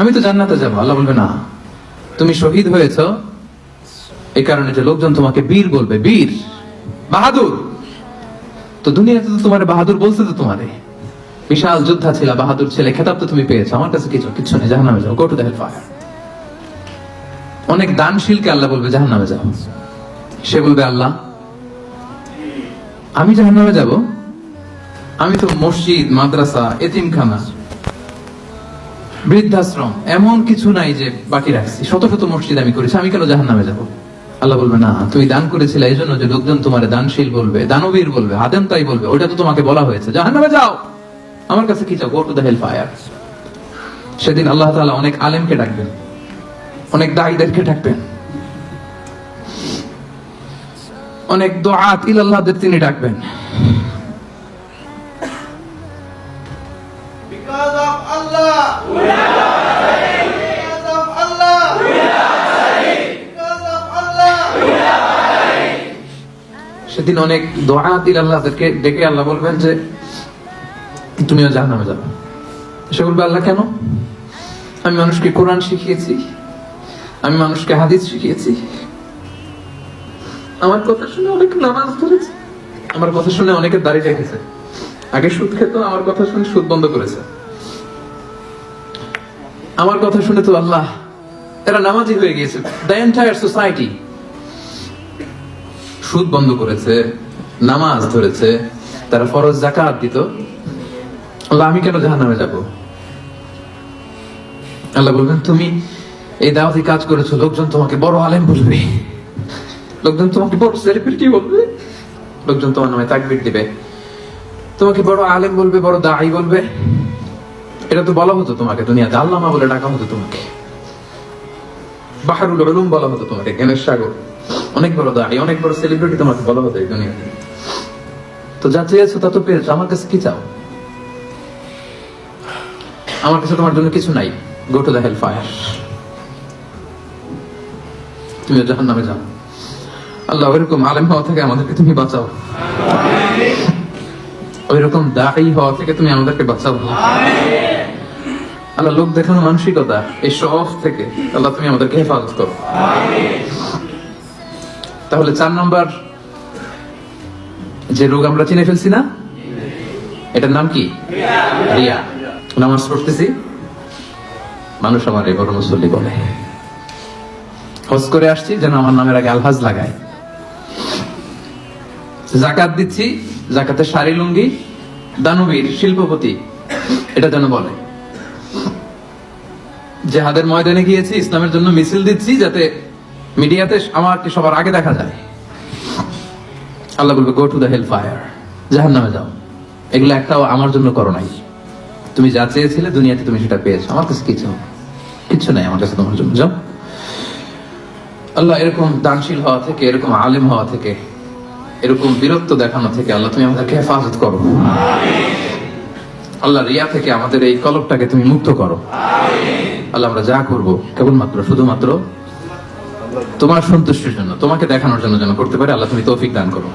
আমি তো জান্নাতে যাব, আল্লাহ বলবে না। তুমি শহীদ হয়েছ এই কারণে যে লোকজন তোমাকে বীর বলবে, বীর, বাহাদুর। তো দুনিয়াতে তো তোমার বাহাদুর বলছে তো তোমারে। বিশাল যোদ্ধা ছিল, বাহাদুর ছেলে, খেতাব তো তুমি পেয়েছ, আমার কাছে কিছু কিছু নেই, জাহান্নামে যাও গো টু দ্য ফায়ার অনেক দানশীলকে আল্লাহ বলবে, জাহান্নামে যাও। সে বলবে, আল্লাহ, আমি জাহান্নামে যাব, আমি তো মসজিদ, মাদ্রাসা, এতিমখানা বৃদ্ধাশ্রম, এমন কিছু নাই যে বাকি রাখছি। শত শত মসজিদ আমি করেছি, আমি কেন জাহান নামে যাব? আল্লাহ বলবে, না, তুমি দান করেছিলে এই জন্য যে লোকজন তোমার দানশীল বলবে, দানবীর বলবে, আদেম তাই বলবে ওটা তো তোমাকে বলা হয়েছে। জাহান নামে যাও! আমার কাছে কি চাও? Go to the hell fire সেদিন আল্লাহ তাআলা অনেক আলেমকে ডাকবেন, অনেক দায়ীদেরকে ডাকবেন, অনেক দোয়াত ইলাল্লাহদের তিনি ডাকবেন। সেদিন অনেক দোয়া দিল আল্লাহদেরকে ডেকে আল্লাহ বলবেন যে, তুমিও জাহান্নামে যাবে সে বলবে, আল্লাহ, কেন? আমি মানুষকে কোরআন শিখিয়েছি, আমি মানুষকে হাদিস শিখিয়েছি। আমার কথা শুনে অনেক নামাজ ধরেছে। আমার কথা শুনে অনেকে দাঁড়িয়ে রেখেছে। আগে সুদ খেত, আমার কথা শুনে সুদ বন্ধ করেছে। আমার কথা শুনে তো আল্লাহ, এরা নামাজি হয়ে গিয়েছে। দ্য এন্টায়ার সোসাইটি সুদ বন্ধ করেছে, নামাজ ধরেছে, তারা ফরজ জাকাত দিত। আমি কেন জাহান্নামে যাব? আল্লাহ বলবেন, তুমি এই দাওয়াতি কাজ করেছ, লোকজন তোমাকে বড় আলেম বলবে। লোকজন তোমাকে বড় সেলিব্রিটি বলবে। লোকজন তোমার নামে তাকবির দিবে। তোমাকে বড় আলেম বলবে, বড় দায়ী বলবে। এটা তো বলা হতো তোমাকে, দুনিয়াতে আল্লামা বলে ডাকা হতো তোমাকে। বাহারুল বলা হতো তোমাকে জ্ঞানের সাগর। অনেক বড় দাঁড়িয়ে অনেক বড় সেলিব্রিটি তোমাকে বলা হতো এই দুনিয়াতে তো যা চেয়েছো তা তো পেয়েছ, আমার কাছে কি চাও? আমার কাছে তোমার জন্য কিছু নাই। Go to the hell fire তুমি জাহান নামে যাও। আল্লাহ ওইরকম আলেম হওয়া থেকে আমাদেরকে তুমি বাঁচাও। ওইরকম দায়ী হওয়া থেকে তুমি আমাদেরকে বাঁচাও। আল্লাহ, লোক দেখানো মানসিকতা, এই শখ থেকে আল্লাহ তুমি আমাদেরকে হেফাজত করো। তাহলে চার নম্বর যে রোগ আমরা চিনে ফেলছি না? এটার নাম কি? রিয়া। নামাজ পড়তেছি। মানুষ আমার এবার মুসল্লি বলে। হজ করে আসছি, যেন আমার নামের আগে আলহাজ লাগায়। জাকাত দিচ্ছি, জাকাতের শাড়ি, লুঙ্গি, দানবীর, শিল্পপতি, এটা যেন বলে। জেহাদের ময়দানে গিয়েছি, ইসলামের জন্য মিছিল দিচ্ছি, যাতে মিডিয়াতে আমাকে সবার আগে দেখা যায়। আল্লাহ বলবে go to the hell fire জাহান নামে যাও। এগুলো একটাও আমার জন্য করো নাই। তুমি যা চেয়েছিলে দুনিয়াতে তুমি সেটা পেয়েছ। আমার কাছে কিছু কিচ্ছু নাই আমার কাছে তোমার জন্য। যাও। আল্লাহ এরকম দানশীল হওয়া থেকে, এরকম আলেম হওয়া থেকে, এরকম বীরত্ব দেখানো থেকে আল্লাহ তুমি আমাদেরকে হেফাজত করো। আল্লাহ রিয়া থেকে আমাদের এই কলকটাকে তুমি মুক্ত করো। আল্লাহ আমরা যা করব কেবলমাত্র, শুধুমাত্র তোমার সন্তুষ্টির জন্য তোমাকে দেখানোর জন্য যেন করতে পারে আল্লাহ তুমি তৌফিক দান করো।